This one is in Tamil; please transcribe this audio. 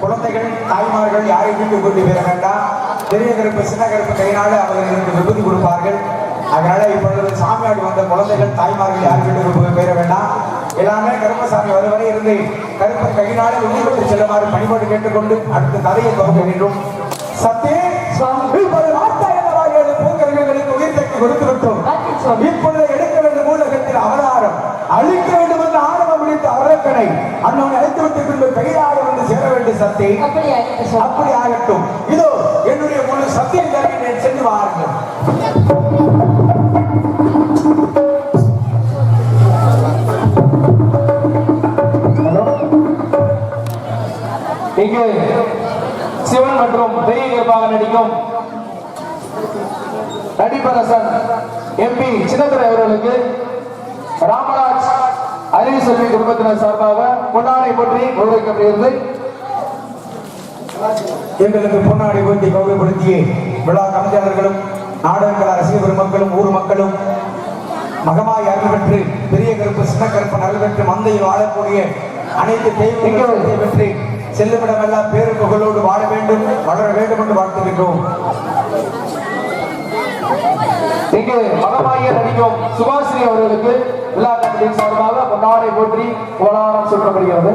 குழந்தைகள் தாய்மார்கள் யாரையும் வீட்டுக்கு கொண்டு வர வேண்டாம். பெரிய கருப்பு சின்ன கருப்பு கையினால அவர்களுக்கு விபதி கொடுப்பார்கள். அதனால இப்பொழுது சாமியாடி வந்த குழந்தைகள் தாய்மார்கள் யாரும் வீட்டுக்கு போய் பெற வேண்டாம். எல்லாமே கருப்பசாமி வருவரை இருந்து கருப்பை கையினால வெளிப்பட்டு செல்லுமாறு பணிபோடு கேட்டுக்கொண்டு அடுத்த கதையை துவங்க வேண்டும். சத்தே இப்பொழுது அவரக்கனை அண்ணன் அழைத்து விட்டு பின்பு கையாக வந்து சேர வேண்டும் சக்தி. அப்படி ஆகட்டும் சுவாமி அப்படி ஆகட்டும் இதோ என்னுடைய முழு சத்தியம் தருகிறேன் சென்று வாருங்கள். இங்கு சிவன் மற்றும் பெரிய கருப்பாக நடிக்கும் நடிப்பரசன் எம்பி சின்னத்துறை அவர்களுக்கு ராமராஜ் அறிவு செல்வி குடும்பத்தினர் சார்பாக பொன்னாடை பற்றி கௌரவிக்கப்படுகிறது. எங்களுக்கு பொன்னாடி ஊட்டி கௌரவப்படுத்திய விழா கலைஞர்களும் நாடகங்கள் ரசிக பெருமக்களும் ஊர் மக்களும் மகமாய் அருள் பெற்று பெரிய கருப்பு சின்ன கருப்பு அருள் பெற்று மந்தையில் வாழக்கூடிய அனைத்து தெய்வங்களும் பெற்று செல்லுமிடமெல்லாம் பேரு புகழோடு வாழ வேண்டும் வளர வேண்டும் என்று வாழ்த்துகின்றோம் இங்கு மகமாய நடிக்கும் சுபாஸ்ரீ அவர்களுக்கு விழா கமிட்டியின் சார்பாக கொண்டாடை போற்றி கோலாரம் சொல்லப்படுகிறது